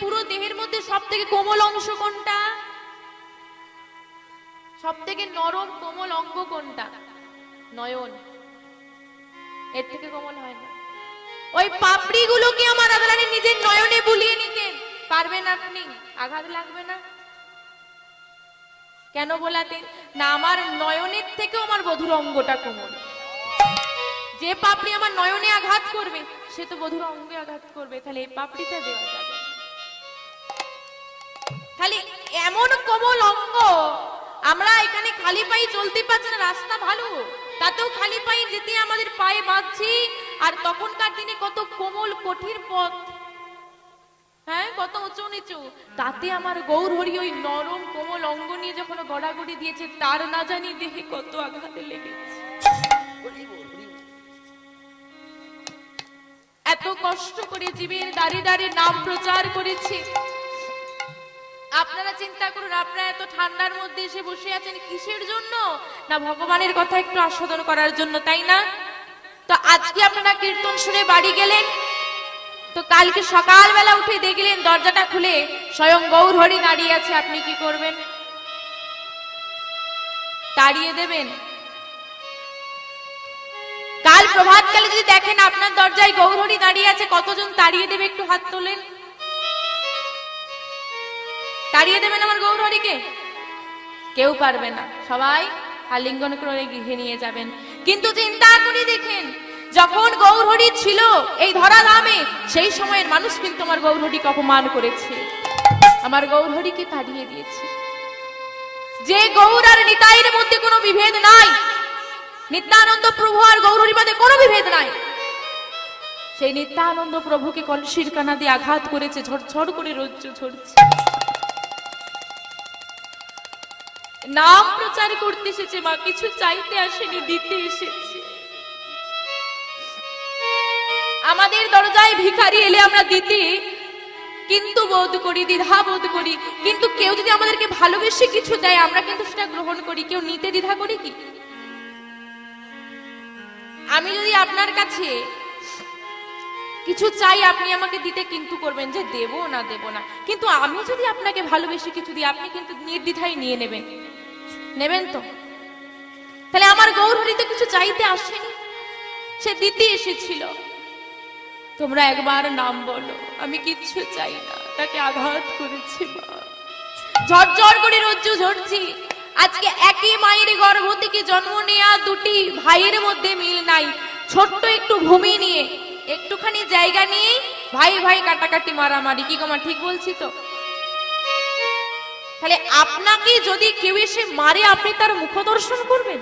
পুরো দেহের মধ্যে সব থেকে কোমল অংশ কোনটা? সব থেকে নরম, কোমল অঙ্গ কোনটা? নয়ন। এর থেকে কোমল হয় না। ওই পাপড়ি গুলোকে আমার আদালানে নিজের নয়নে বুলিয়ে নিতেন পারবেন আপনি? আঘাত লাগবে না? কেন বলাতেন? না, আমার নয়নের থেকেও আমার বধুর অঙ্গটা কোমল। যে পাপড়ি আমার নয়নে আঘাত করবে, সে তো বধুর অঙ্গে আঘাত করবে। তাহলে এই পাপড়িটা দেওয়া যাবে। তাহলে এমন কোমল অঙ্গ। আমরা এখানে খালি পায়ে চলতে পারছি না, রাস্তা ভালো। তাতেও খালি পায়ে যেতে আমাদের পায়ে বাঁধছি, আর তখনকার দিনে কত কোমল, কঠিন পথ। হ্যাঁ কত উঁচু নিচু। তাতে আমার গৌর হরি ওই নরম, কোমল অঙ্গ নিয়ে যখন গড়াগড়ি দিয়েছে, তার না জানি দেহে কত আঘাতে লেগেছে। এত কষ্ট করে জীবের দাঁড়িয়ে দাঁড়িয়ে নাম প্রচার করেছি। আপনারা চিন্তা করুন, আপনারা এত ঠান্ডার মধ্যে এসে বসে আছেন কিসের জন্য? না ভগবানের কথা একটু আস্বাদন করার জন্য, তাই না? তো আজকে আপনারা কীর্তন শুনে বাড়ি গেলেন? তো কালকে সকালবেলা উঠে দেখলেন দরজাটা খুলে স্বয়ং গৌর হরি দাঁড়িয়ে আছে, আপনি কি করবেন? তাড়িয়ে দেবেন? কাল প্রভাতকালে যদি দেখেন আপনার দরজায় গৌরহরি দাঁড়িয়ে আছে, কতজন তাড়িয়ে দেবে একটু হাত তোলেন? তাড়িয়ে দেবেন আমার গৌরহরিকে? কেউ পারবে না। সবাই আলিঙ্গন করে গৃহে নিয়ে যাবেন। কিন্তু চিন্তা করে দেখেন, যখন গৌরহরি ছিল এই ধরা ধামে সেই সময়ের মানুষ কিন্তু আমার গৌরহরিকে অপমান করেছে। আমার গৌরহরিকে তাড়িয়ে দিয়েছে। যে গৌর আর নিতাইয়ের মধ্যে কোনো বিভেদ নাই। নিত্যানন্দ প্রভু আর গৌরহরি মধ্যে কোনো বিভেদ নাই। সেই নিত্যানন্দ প্রভুকে কলসির কানা দিয়ে আঘাত করেছে ঝড় করে রজ্জু ঝরছে। নাম প্রচার করতে এসেছে মা, কিছু চাইতে আসেনি, দিতে এসেছে। আমাদের দরজায় ভিখারি এলে আমরা দিতে, কিন্তু বোধ করি, দ্বিধা বোধ করি। কিন্তু কেউ যদি আমাদেরকে ভালোবেসে কিছু দেয়, আমরা কিন্তু সেটা গ্রহণ করি। কেউ নিতে দ্বিধা করি কি? আমি যদি আপনার কাছে কিছু চাই, আপনি আমাকে দিতে কিন্তু করবেন যে দেব না দেব না। কিন্তু আমি যদি আপনাকে ভালোবেসে কিছু দিই, আপনি কিন্তু নির্দ্বিধায় নিয়ে নেবেন। নেবেন তো? তাহলে আমার গৌরহরি তো কিছু চাইতে আসেনি। সে দিতে এসেছিল। তোমরা একবার নাম বলো, আমি কিচ্ছু চাই না। তাকে আঘাত করেছি ঝরঝর করে রজ্জু ঝরছি। আজকে একই মায়ের গর্ভ থেকে জন্ম নেওয়া দুটি ভাইয়ের মধ্যে মিল নাই। ছোট্ট একটু ভূমি নিয়ে, একটুখানি জায়গা নিয়ে ভাই ভাই কাটাকাটি মারামারি। কি গো ঠিক বলছি তো? তাহলে আপনাকে যদি কেউ এসে মারে, আপনি তার মুখ দর্শন করবেন?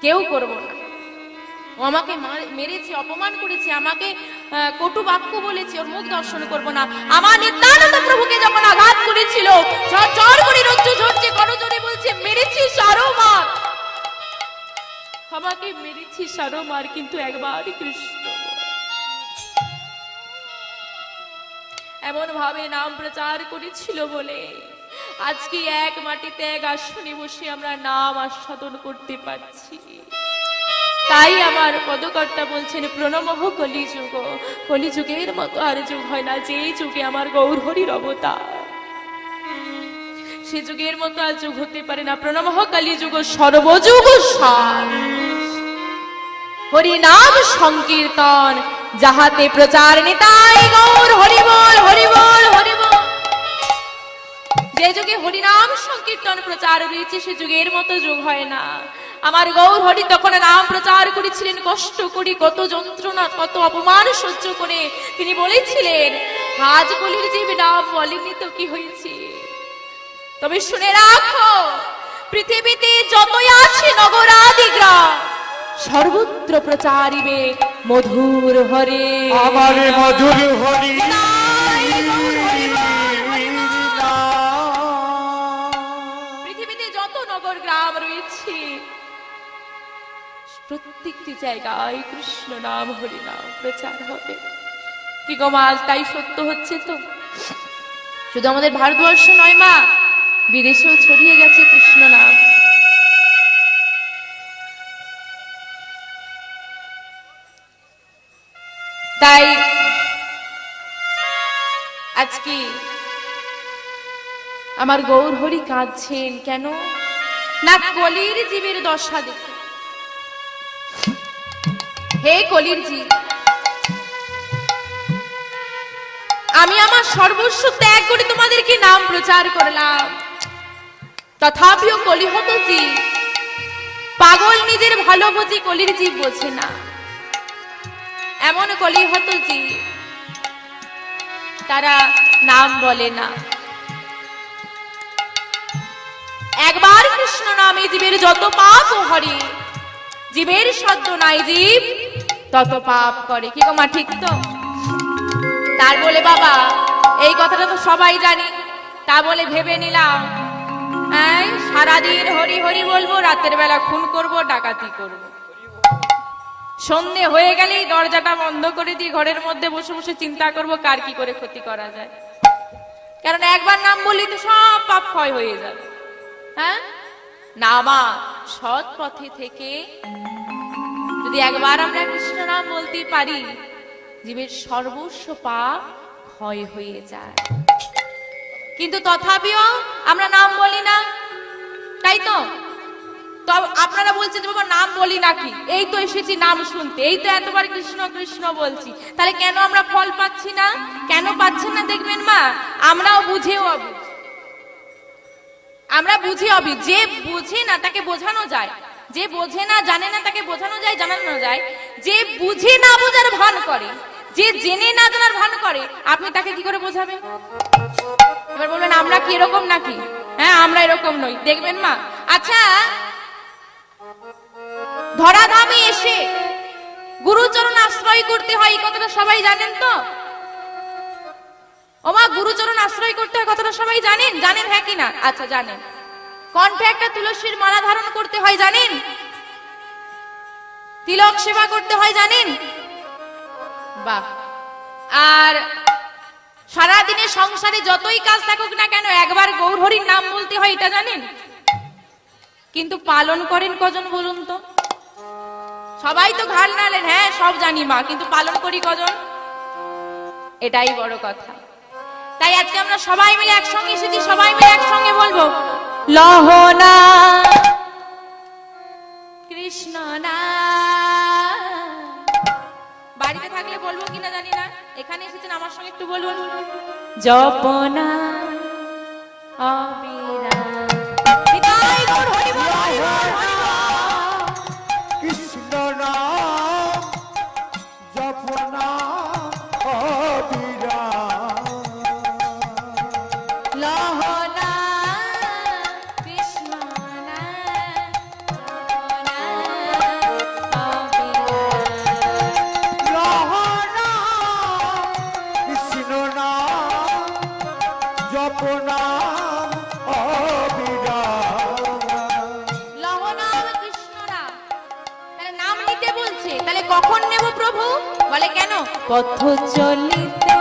কেউ করব না। ও আমাকে মার- মেরেছে, অপমান করেছে, আমাকে কটু বাক্য বলেছে, ওর মুখ দর্শন করব না। আমার নিত্যানন্দ প্রভুকে যখন আঘাত করেছিল চর করে রজ্জু ঝরছে করজোরে বলছে, মেরেছি মার আমাকে মেরেছি সারো মার কিন্তু একবার কৃষ্ণ। বল। এমন ভাবে নাম প্রচার করেছিল বলে আজকে এক মাটিতে এক আসনে বসে আমরা নাম আস্বাদন করতে পারছি। তাই আমার পদকর্তা বলছেন, প্রণমহ কলিযুগ। কলিযুগের মতো আর যুগ হয় না, যে যুগে আমার গৌর হরির অবতার। সে যুগের মতো আর যুগ হতে পারে না। প্রণমহ কলিযুগ সর্বযুগ সার। হরি নাম সংকীর্তন যাহাতে প্রচার নিতাই গৌর হরি বল হরি বল হরি বল যে যুগে হরিনাম সংকীর্তন প্রচার রয়েছে সে যুগের মতো যুগ হয় না। আমার গৌর হরি তখন নাম প্রচার করেছিলেন, কষ্ট করি কত যন্ত্রণা, কত অপমান সহ্য করে। তিনি বলেছিলেন আজ বলির জীব নাম বলেনি তো কি হয়েছে? তবে শুনে রাখো, পৃথিবীতে যতই আছে নগরাদি গ্রাম সর্বত্র প্রচারিবে মধুর হরে। আমার মধুর হরি। পৃথিবীতে যত নগর গ্রাম রয়েছে প্রত্যেকটি জায়গায় কৃষ্ণ নাম হরি নাম প্রচার হবে। কি গো মা আজ তাই সত্য হচ্ছে তো? শুধু আমাদের ভারতবর্ষ নয় মা বিদেশেও ছড়িয়ে গেছে কৃষ্ণ নাম। তাই আজকে আমার গৌর হরি কাঁদছেন কেন? না কলির জীবের দশা দেখে। হে কলির জীব, আমি আমার সর্বস্ব ত্যাগ করে তোমাদেরকে নাম প্রচার করলাম। তথাপিও কলিহত জীব, পাগল নিজের ভালো বুঝি কলির জীব বোঝে না। এমন কলিহত জীব তারা নাম বলে না। একবার কৃষ্ণ নামে জীবের যত পাপ হরে, জীবের সদ্য নাই জীব, তত পাপ করে। কি গো মা, ঠিক তো? তার বলে, বাবা, এই কথাটা তো সবাই জানি। তা বলে ভেবে নিলাম। সারাদিন হরি হরি বলব, রাতের বেলা খুন করব, ডাকাতি করব। সন্ধে হয়ে গেলেই দরজাটা বন্ধ করে দিয়ে ঘরের মধ্যে বসে বসে চিন্তা করব কার কি করে ক্ষতি করা যায়। কারণ একবার নাম বলি তো সব পাপ ক্ষয় হয়ে যাবে। হ্যাঁ? না মা, সৎ পথে থেকে যদি একবার আমরা কৃষ্ণ নাম বলতে পারি, জীবের সর্বস্ব পাপ ক্ষয় হয়ে যায়। কিন্তু তথাপিও আমরা নাম বলি না। তাই তো? আপনারা বলছেন বাবা, নাম বলি নাকি? এই তো এসেছি নাম শুনতে। এই তো এতবার কৃষ্ণ কৃষ্ণ বলছি। তাহলে কেন আমরা ফল পাচ্ছি না? কেন পাচ্ছেন না দেখবেন মা? আমরাও বুঝেও আমরা বুঝি অবি, যে বুঝে না তাকে বোঝানো যায়। যে বোঝে না, জানে না তাকে বোঝানো যায়, জানানো যায়। যে বুঝে না বোঝার ভান করে, যে জেনে না জানার ভান করে, আপনি তাকে কি করে বোঝাবেন? এবার বলবেন, আমরা কি এরকম নাকি? হ্যাঁ আমরা এরকম নই। দেখবেন মা? আচ্ছা ধরাধামে এসে গুরুচরণ আশ্রয় করতে হয়, এই কথাটা সবাই জানেন তো? ওমা, গুরুচরণ আশ্রয় করতে হয়, কথাটা সবাই জানেন? জানেন হ্যাঁ কিনা? আচ্ছা জানেন। কণ্ঠে একটা তুলসীর মালা ধারণ করতে হয়, জানেন? তিলক সেবা করতে হয়, জানেন? বাহ। আর সারাদিনে সংসারে যতই কাজ থাকুক না কেন, একবার গৌরহরির নাম বলতে হয়, এটা জানেন? কিন্তু পালন করেন কজন বলুন তো? সবাই তো ঘাল নালেন হ্যাঁ সব জানি মা, কিন্তু পালন করি কজন? এটাই বড় কথা। তাই আজকে আমরা সবাই মিলে একসঙ্গে এসেছি, সবাই মিলে একসঙ্গে বলব, লহনা কৃষ্ণ না বাড়িতে থাকলে বলব কিনা জানি না, এখানে এসেছেন, আমার সঙ্গে একটু বলুন। জপনা পথ চলিতে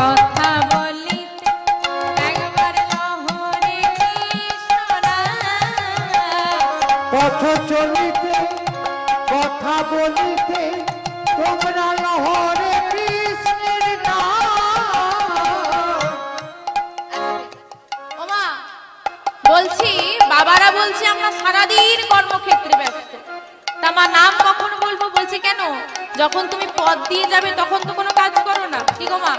কথা বলিতে একবার লহরে পথ চলিতে কথা বলিতে তোমরা লহরে কৃষ্ণের ওমা বলছি বাবারা বলছে আমরা সারাদিন কর্মক্ষেত্রে ব্যস্ত। তা মা নাম যখন তুমি পদ দিয়ে যাবে, তখন তো কোনো কাজ করো না। কি গো মা?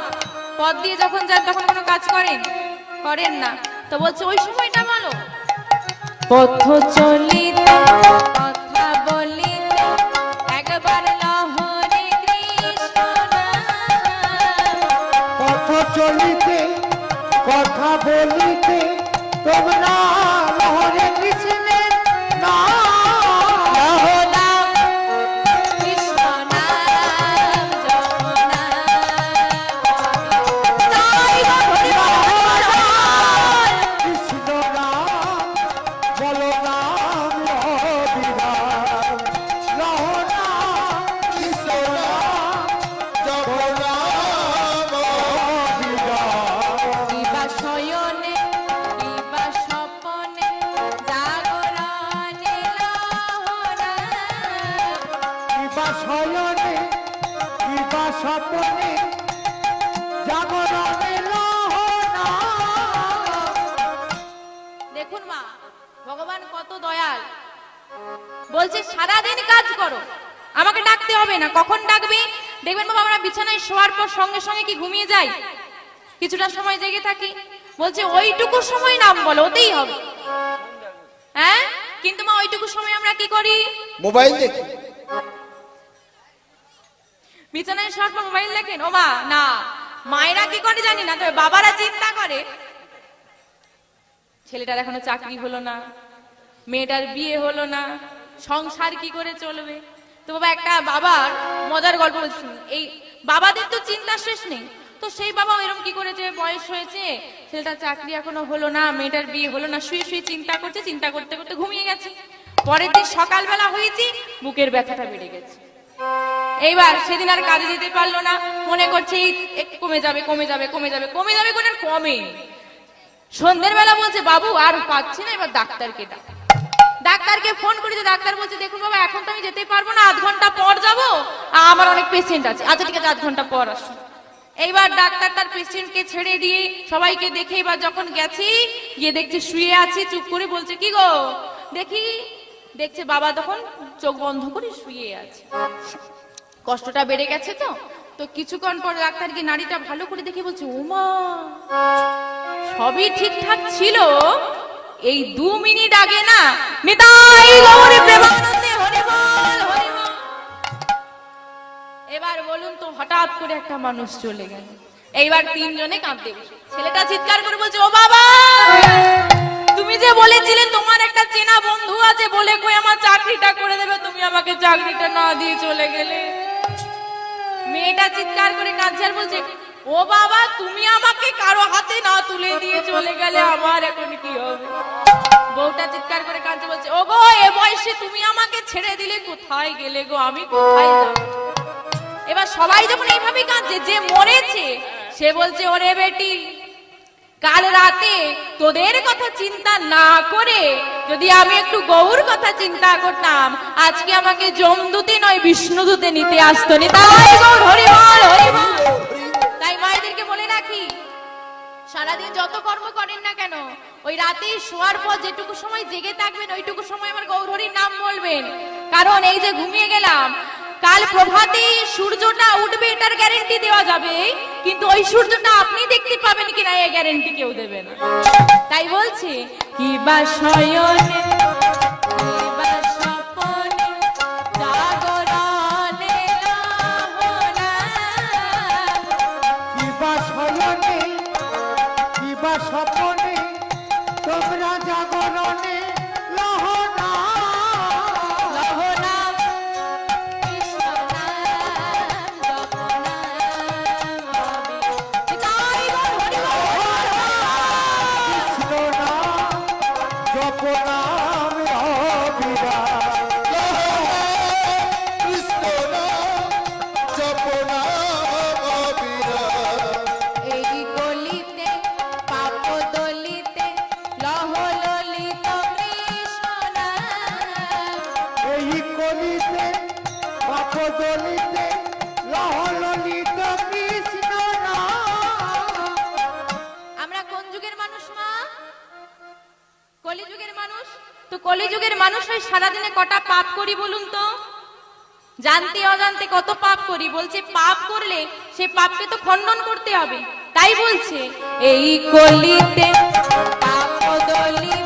পদ দিয়ে যখন যান তখন কোনো কাজ করেন? করেন না। তো বলছে, ওই সময়টা বলো। পথ চলিতে স্বপ্নে জাগরণে দেখুন মা ভগবান কত দয়াল। বলছে সারাদিন কাজ করো। আমাকে ডাকতে হবে না। কখন ডাকবি? দেখবেন বাবা আমরা বিছানায় শোয়ার পর সঙ্গে সঙ্গে কি ঘুমিয়ে যাই? কিছুটা সময় জেগে থাকি। বলছে ওইটুকু সময় নাম বলো ওতেই হবে। হ্যাঁ? কিন্তু মা ওইটুকু সময় আমরা কি করি? মোবাইল দেখি। বিছানায় পর মোবাইল দেখেন? ও মা, না। মায়েরা কি করে জানি না? তবে বাবারা চিন্তা করে। ছেলেটার এখনও চাকরি হলো না। মেয়েটার বিয়ে হলো না। সংসার কি করে চলবে? তো বাবা, একটা বাবার মজার গল্প বলছি এই বাবাদের তো চিন্তা শেষ নেই। তো সেই বাবা এরকম কি করেছে? বয়স হয়েছে। ছেলেটার চাকরি এখনও হলো না। মেয়েটার বিয়ে হলো না। শুয়ে শুয়ে চিন্তা করছে, চিন্তা করতে করতে ঘুমিয়ে গেছে। পরের দিন সকালবেলা হয়েছি, বুকের ব্যথাটা বেড়ে গেছে। এইবার সেদিন আর কাজে যেতে পারল না। মনে করছে কমে যাবে কমে যাবে কমে যাবে কমে যাবে কোন কমে সন্ধ্যের বেলা বলছে, বাবু, আর পাচ্ছি না, এবার ডাক্তারকে ডাক। ডাক্তারকে ফোন করেছে ডাক্তার বলছে, দেখুন বাবা, এখন তো আমি যেতে পারব না, আধ ঘণ্টা পর যাব। আমার অনেক পেশেন্ট আছে। আচ্ছা ঠিক আছে, আধ ঘণ্টা পর আসুন এইবার ডাক্তার তার পেশেন্টকে ছেড়ে দিয়ে সবাইকে দেখে এবার যখন গেছি, গিয়ে দেখছে শুয়ে আছে, চুপ করে বলছে, কি গো? দেখি। দেখছে বাবা তখন চোখ বন্ধ করে শুয়ে আছে। কষ্টটা বেড়ে গেছে তো? তো কিছুক্ষণ পর ডাক্তার গিয়ে নারীটা ভালো করে দেখে বলছে উমা সবই ঠিকঠাক ছিল। এই দু মিনিট আগে না গৌরী প্রেমানন্দে এবার বলুন তো, হঠাৎ করে একটা মানুষ চলে গেল। এইবার তিনজনে কাঁদতে ছেলেটা চিৎকার করে বলছে, ও বাবা, তুমি যে বলেছিলে তোমার একটা চেনা বন্ধু আছে বলে কই আমার চাকরিটা করে দেবে? তুমি আমাকে চাকরিটা না দিয়ে চলে গেলে? মেয়েটা চিৎকার করে কাঁদছে বলছে, ও বাবা, তুমি আমাকে কারও হাতে না তুলে দিয়ে চলে গেলে আমার এখন কি হবে? বউটা চিৎকার করে কাঁদছে, বলছে ও গো এ বয়সে তুমি আমাকে ছেড়ে দিলে কোথায় গেলে গো? আমি কোথায় যাব? এবার সবাই যখন এইভাবে কাঁদছে, যে মরেছে, সে বলছে, ওরে বেটি, কাল রাতে তোদের কথা চিন্তা না করে যদি আমি একটু গৌর কথা চিন্তা করতাম। আজকে আমাকে যমদূতে নয়, বিষ্ণুদূতে নিতে আসতো নি। তাই তাই মায়েদেরকে বলে রাখি, সারাদিন যত কর্ম করেন না কেন, ওই রাতে শোয়ার পর যেটুকু সময় জেগে থাকবেন, ওইটুকু সময় আমার গৌরহরির নাম বলবেন। কারণ এই যে ঘুমিয়ে গেলাম, কাল প্রভাতে সূর্যটা উঠবে, এটার গ্যারেন্টি দেওয়া যাবে। কিন্তু ওই সূর্যটা আপনি দেখতে পাবেন কিনা এই গ্যারেন্টি কেউ দেবে না। তাই বলছি, কি বা শয়নে? স্বপনে দলিতে যুগের কলিযুগের মানুষ? তো সারাদিনে কটা পাপ করি বলুন তো? জানতে অজান্তে কত পাপ করি, বলছে পাপ করলে সে পাপকে তো খণ্ডন করতে হবে, তাই বলছে, এই কলিতে পাপ দলিতে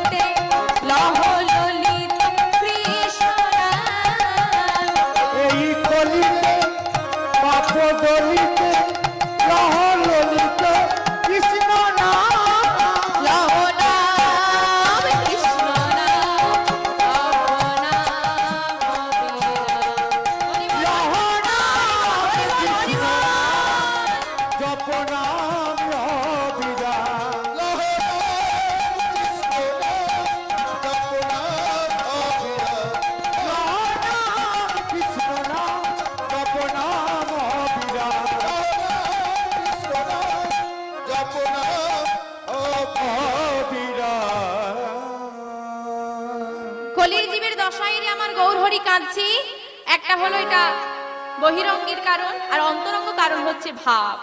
কারণ, আর অন্তরঙ্গ কারণ হচ্ছে ভাব।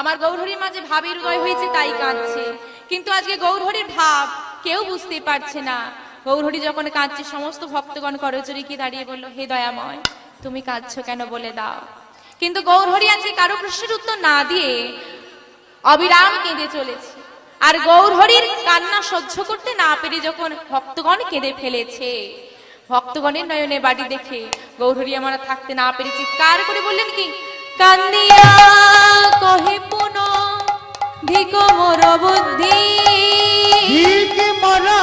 আমার গৌরহরির মাঝে ভাবের উদয় হয়েছে তাই কাঁদছে। কিন্তু আজকে গৌরহরির ভাব কেউ বুঝতে পারছে না। গৌরহরি যখন কাঁদছে, সমস্ত ভক্তগণ করচুরি কি দাঁড়িয়ে বলল, হে দয়াময়, তুমি কাঁদছো কেন বলে দাও? কিন্তু গৌরহরি আজকে কারও প্রশ্নের উত্তর না দিয়ে অবিরাম কেঁদে চলেছে। আর গৌরহরির কান্না সহ্য করতে না পেরে যখন ভক্তগণ কেঁদে ফেলেছে, ভক্তগণের নয়নে বাড়ি দেখে গৌরহরি আমার থাকতে না পেরে চিৎকার করে বললেন কি? কান্দিয়া কহে পুন ধিক মোর বুদ্ধি। মরা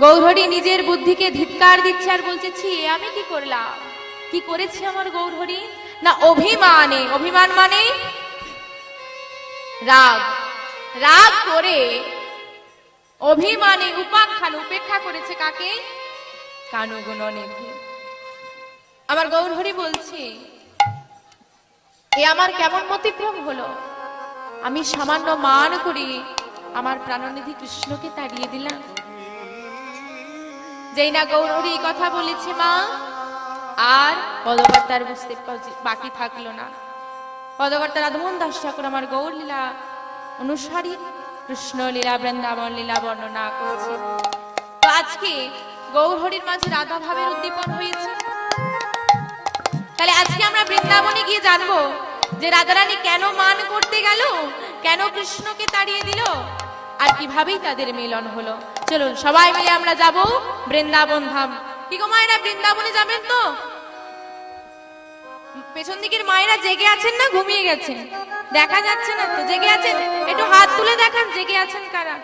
গৌরহরি নিজের বুদ্ধিকে দিচ্ছে আর বলছে আমি কি করলাম? কি করেছি আমার গৌরহরি? না, অভিমানে। অভিমান মানে? রাগ। রাগ করে অভিমানে উপাখ্যান, উপেক্ষা করেছে কাকে? কানুগুণ নিধি আমার গৌরহরি বলছে, এ আমার কেমন মতিভ্রম হলো? আমি সামান্য মান করি আমার প্রাণনিধি কৃষ্ণকে তাড়িয়ে দিলাম। যেই না গৌরহরি কথা বলেছে মা, আর পদকর্তার বুঝতে বাকি থাকল না। পদকর্তা রাধমোহন দাস ঠাকুর আমার গৌর লীলা অনুসারী। কৃষ্ণ লীলা বৃন্দাবন লীলা বর্ণনা করেছে। তো আজকে গৌরহরির মাঝে রাধা ভাবের উদ্দীপন হয়েছে। তাহলে আজকে আমরা বৃন্দাবনে গিয়ে জানব যে রাধারানী কেন মান করতে গেল, কেন কৃষ্ণকে তাড়িয়ে দিল, আর কিভাবেই তাদের মিলন হলো। চলুন, সবাই মিলে আমরা যাব বৃন্দাবন ধাম। কি গো মায়েরা, বৃন্দাবনে যাবেন তো? পেছন দিকের মায়েরা জেগে আছেন না, ঘুমিয়ে গেছেন? দেখা যাচ্ছে না তো, জেগে আছেন? একটু হাত তুলে দেখান, জেগে আছেন কারা?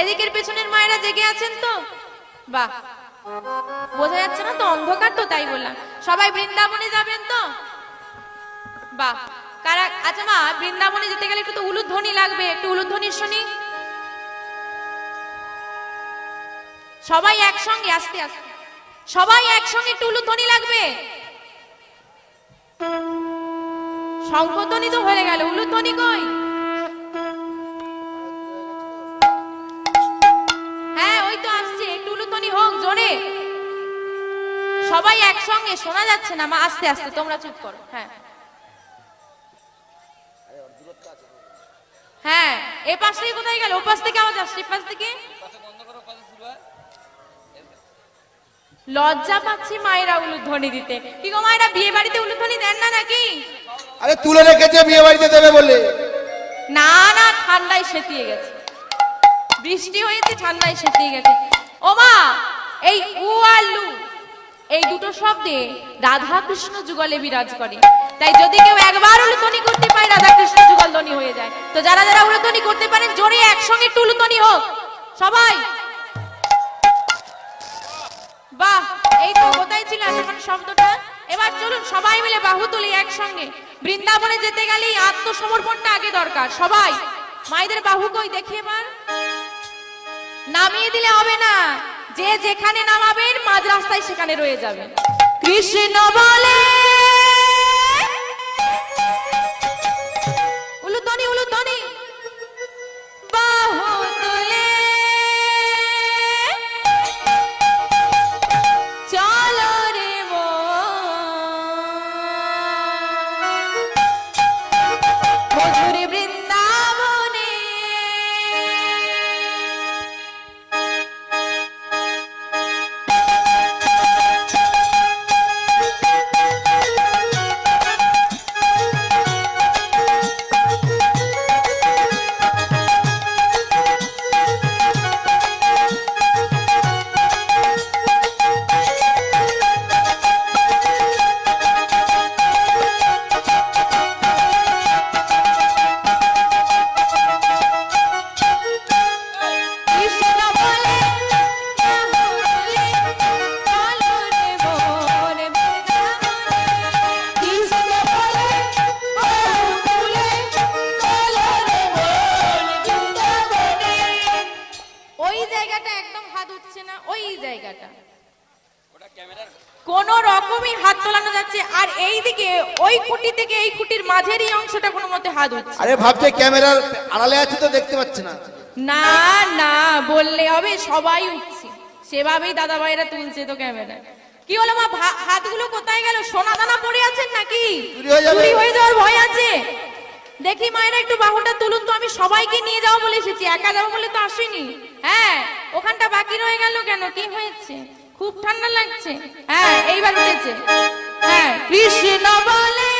এদিকের পেছনের মায়েরা জেগে আছেন তো? বাহ। বোঝা যাচ্ছে না তো অন্ধকার তো তাই বললাম। সবাই বৃন্দাবনে যাবেন তো? বাহ। কারা আচ্ছা মা, বৃন্দাবনে যেতে গেলে একটু তো উলুধ্বনি লাগবে, একটু উলুধ্বনি শুনি। সবাই একসঙ্গে, আস্তে আস্তে। সবাই একসঙ্গে একটু উলুধ্বনি লাগবে? শঙ্কধ্বনি তো হয়ে গেল। উলুধ্বনি কই? সবাই একসঙ্গে শোনা যাচ্ছে না মা আস্তে আস্তে তোমরা চুপ করো। হ্যাঁ। হ্যাঁ এ পাশ থেকে কোথায় গেল? ও পাশ থেকে আওয়াজ আসছে এ পাশ থেকে? লজ্জা পাচ্ছি মায়েরা উলুধ্বনি দিতে। কি গো মায়েরা বিয়ে বাড়িতে উলুধ্বনি দেন না নাকি? আরে তুলে রেখেছে বিয়ে বাড়িতে দেবে বলে। না না ঠান্ডায় সেতিয়ে গেছে। বৃষ্টি হয়েছে ঠান্ডায় সেতিয়ে গেছে। ও মা এই উ আর লু এই দুটো শব্দে রাধা কৃষ্ণ যুগলে বিরাজ করে। তাই যদি কেউ একবার উলুধ্বনি করতে পারে, রাধা কৃষ্ণ যুগল ধ্বনি হয়ে যায়। তো যারা যারা উলুধ্বনি করতে পারেন, জোরে একসঙ্গে একটু উলুধ্বনি হোক। সবাই। বাহ, এই তো কোথায় ছিল এতক্ষণ শব্দটা? এবার চলুন, সবাই মিলে বাহু তুলি একসঙ্গে। বৃন্দাবনে যেতে গেলেই আত্মসমর্পণটা আগে দরকার। সবাই, মায়েদের বাহু কই দেখি এবার। নামিয়ে দিলে হবে না। যে যেখানে নামাবেন মাঝ রাস্তায় সেখানে রয়ে যাবেন। কৃষ্ণ বলে রকমই হাত তোলানো যাচ্ছে আর এই দিকে ওই খুঁটি থেকে এই খুঁটির মাঝের এই অংশটা কোনো মতে হাত উঠছে আরে ভাবছে ক্যামেরার আড়ালে আছে তো দেখতে পাচ্ছে না। না না বললে হবে সবাই উঠছে। সেভাবেই দাদা ভাইরা তুলছে তো ক্যামেরা কি হলো মা হাতগুলো কোথায় গেল? সোনা দানা পড়ে আছেন নাকি? হয়ে। চুরি হয়ে যাওয়ার ভয় আছে। দেখি মায়েরা একটু বাহুটা তুলুন তো আমি সবাইকে নিয়ে যাব বলে এসেছি। একা যাব বলে তো আসিনি। হ্যাঁ ওখানটা বাকি রয়ে গেল কেন? কি হয়েছে? খুব ঠান্ডা লাগছে। হ্যাঁ এইবার উঠেছে। হ্যাঁ কৃষ্ণ বলে